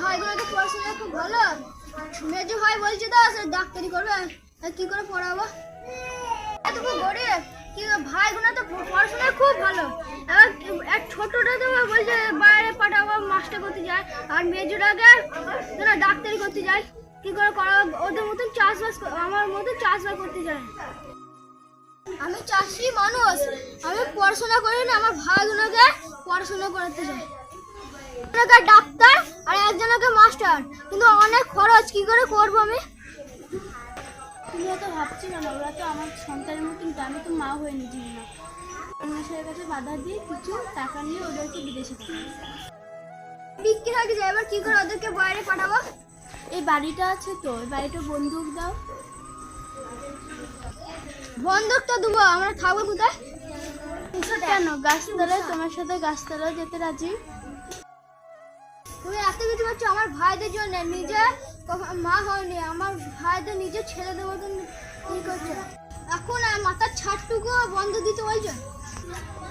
ভাইগুলো তো পড়াশোনা খুব ভালো। মেজো ভাই বলছে তো, সে ডাক্তারি করবে। কি করে পড়াবো? এত খুব গরিব। ভাইগুলো তো পড়াশোনা খুব ভালো। এক ছোটটা তো বলছে, বাইরে পাঠাবো মাস্টার করতে যায়। আর মেজোটাকে ডাক্তারি করতে যায়। কি করে করাবো? ওদের মতন চাষবাস আমার মতন চাষবাস করতে যায়। আমি চাষি মানুষ। আমি পড়াশোনা করি না, আমার ভাইগুলোকে পড়াশোনা করাতে চাই একজনকে ডাক্তার আর একজনকে মাস্টার। কিন্তু অনেক খরচ কি করে করব আমি? তুমি অত ভাবছি কেন? ওরা তো আমার সন্তানের আমি তো মা হয়ে নিজে না। কাছে বাধা দিয়ে কিছু টাকা নিয়ে ওদেরকে বিদেশে বিক্রি হয়ে গেছে এবার কি করে ওদেরকে বাইরে পাঠাবো? এই বাড়িটা আছে তো এই বাড়িটা বন্দুক দাও। বন্ধক তো দেবো আমরা থাকব কোথায়? কেন? গাছতলায় তোমার সাথে গাছতলায় যেতে রাজি? করছ আমার ভাইদের জন্য নিজে মা হয়নি আমার ভাইদের নিজের ছেলেদের মতন কি করছ? এখন মাথার ছাদটুকু বন্ধ দিতে বলছো?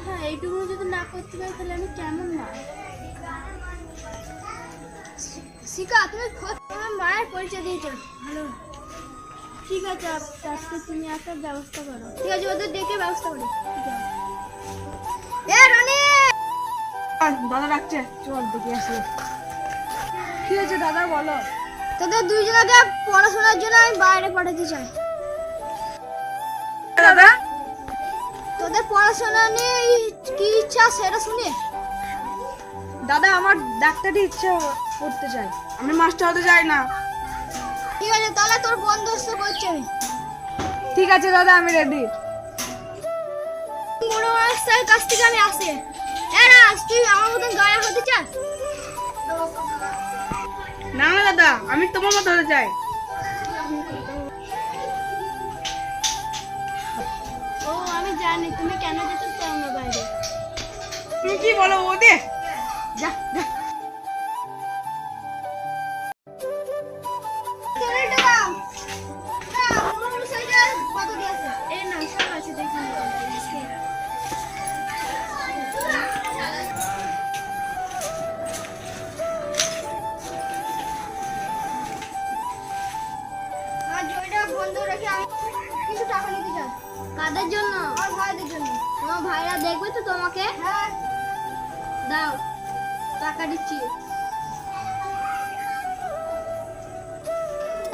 হ্যাঁ এইটুকু যদি না করতে পারি তাহলে আমি কেমন মা? শিকা তুমি মায়ের পরিচয় দিয়েছ ভালো ঠিক আছে আজকে তুমি একটা ব্যবস্থা করো। ঠিক আছে ওদের ডেকে ব্যবস্থা করি। এ রনি! দাদা ডাকছে। চল দেখে আসি। কি হয়েছে দাদা বলো? তোদের দুইজনকে পড়াশোনার জন্য আমি বাইরে পাঠাতে চাই। দাদা? তোদের পড়াশোনা নিয়ে কি ইচ্ছা সেটা শুনি। দাদা আমার ডাক্তারি ইচ্ছা করতে চাই আমি মাস্টার হতে চাই না। ঠিক আছে তাহলে তোর বন্দোবস্ত করছি আমি। ঠিক আছে দাদা আমি রেডি বড় মানুষের কাছ থেকে আমি আসি। রাজ তুই আমার মতন গায়ে হতে চাস? না না দাদা আমি তোমার মতো হতে চাই। ও আমি জানি তুমি কেন যেতে চাও না বাইরে? তুমি কি বলো বৌদি? যা যা। এই না সব আছে দেখি ভাইরা দেখবে তো তোমাকে? হ্যাঁ। দাও টাকা দিচ্ছি।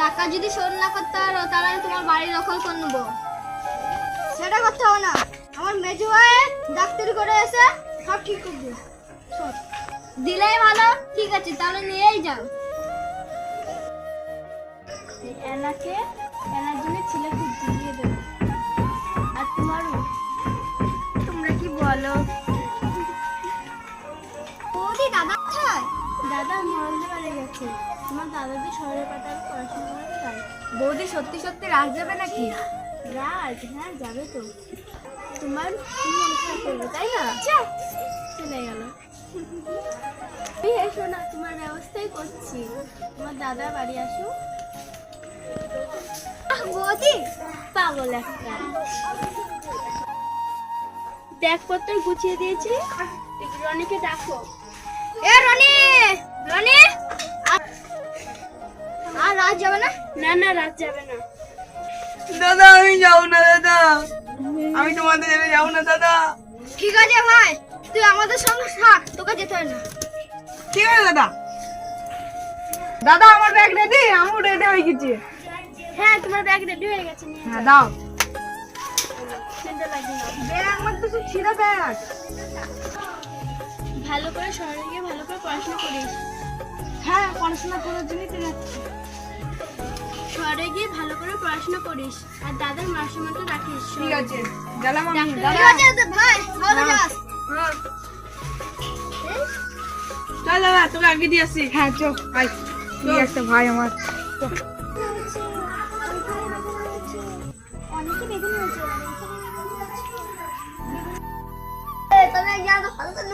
টাকা যদি শোধ না করতে পারো তাহলে তোমার বাড়ি দখল করে নেব। সেটা করতে হবে না। আমার মেজো ভাই ডাক্তারি করে এসে সব ঠিক করে দিও সব দিলেই ভালো ঠিক আছে তাহলে নিয়েই যাও। এই এনাকে গেছে তোমার দাদাকে শহরে পাঠাবে পড়াশোনা তাই। বৌদি সত্যি সত্যি রাজ যাবে নাকি? রাজ হ্যাঁ যাবে তো। তোমার করবে তাই না? চলে গেল। এসো না তোমার ব্যবস্থাই করছি। তোমার দাদা বাড়ি আসো। বৌদি! পাগল একটা। ব্যাগপত্র গুছিয়ে দিয়েছি। রনিকে ডাকো। এ রনি! রাত যাবে না? না না রাত যাবে না। দাদা আমি যাও না দাদা। আমি তোমাদের ছেড়ে যাও না দাদা। ঠিক আছে ভাই তুই আমাদের সঙ্গে থাক তোকে যেতে হয় না। ঠিক আছে দাদা। দাদা আমার ব্যাগ রেডি আমিও রেডি হয়ে গেছি। হ্যাঁ তোমার ব্যাগ রেডি হয়ে গেছে হ্যাঁ দাও। ব্যাগ আমার তো ছিঁড়া ব্যাগ ভালো করে শহরে গিয়ে ভালো করে পড়াশোনা করিস। হ্যাঁ পড়াশোনা করার জন্যই তো যাচ্ছি। শহরে গিয়ে ভালো করে পড়াশোনা করিস। আর দাদার মাসিমাটা রাখিস ঠিক আছে। গেলাম আমি। ভাই ভালো যাস। হ্যাঁ। চল দাদা তোকে আগে দিয়ে আসছি হ্যাঁ চল আই তুই একটা ভাই আমার। অনেকে বেগুন হয়েছে তবে ভালো থাকব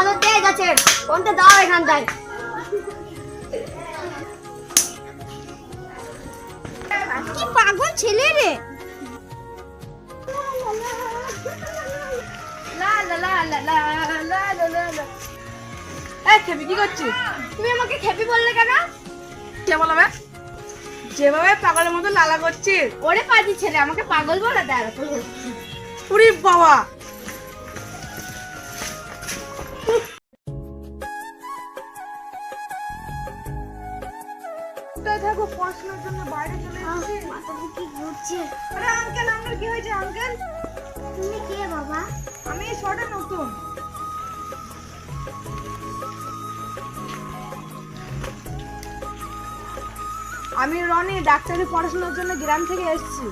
ভালো তেজ আছে কোনটা দাও এখানটায়। কি পাগল ছেলে রে? খেপি কি তুমি আমাকে খেপি বললে কেন? কে যেভাবে পাগলের মতো লালা করছিস। ওরে পাজি ছেলে আমাকে পাগল বলে দেয়। বাবা। পড়াশোনার জন্য বাইরে চলে এসেছি। কি ঘুরছে? আরে আঙ্কেল আপনার কি হয়েছে আঙ্কেল তুমি কে বাবা? আমি শহরে নতুন। আমি রনি ডাক্তারি পড়াশোনার জন্য গ্রাম থেকে এসেছি।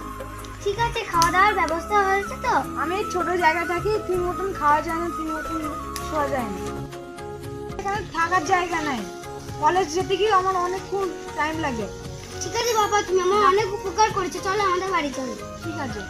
ঠিক আছে খাওয়া দাওয়ার ব্যবস্থা হয়েছে তো? আমি ছোট জায়গায় থাকি ঠিক মতন খাওয়া যায় না ঠিক মতন শোয়া যায় না। এখানে থাকার জায়গা নাই। কলেজ যেতে গিয়ে আমার অনেকক্ষণ টাইম লাগে। ঠিক আছে বাবা তুমি আমার অনেক উপকার করেছ। চলো আমাদের বাড়ি চলো। ঠিক আছে।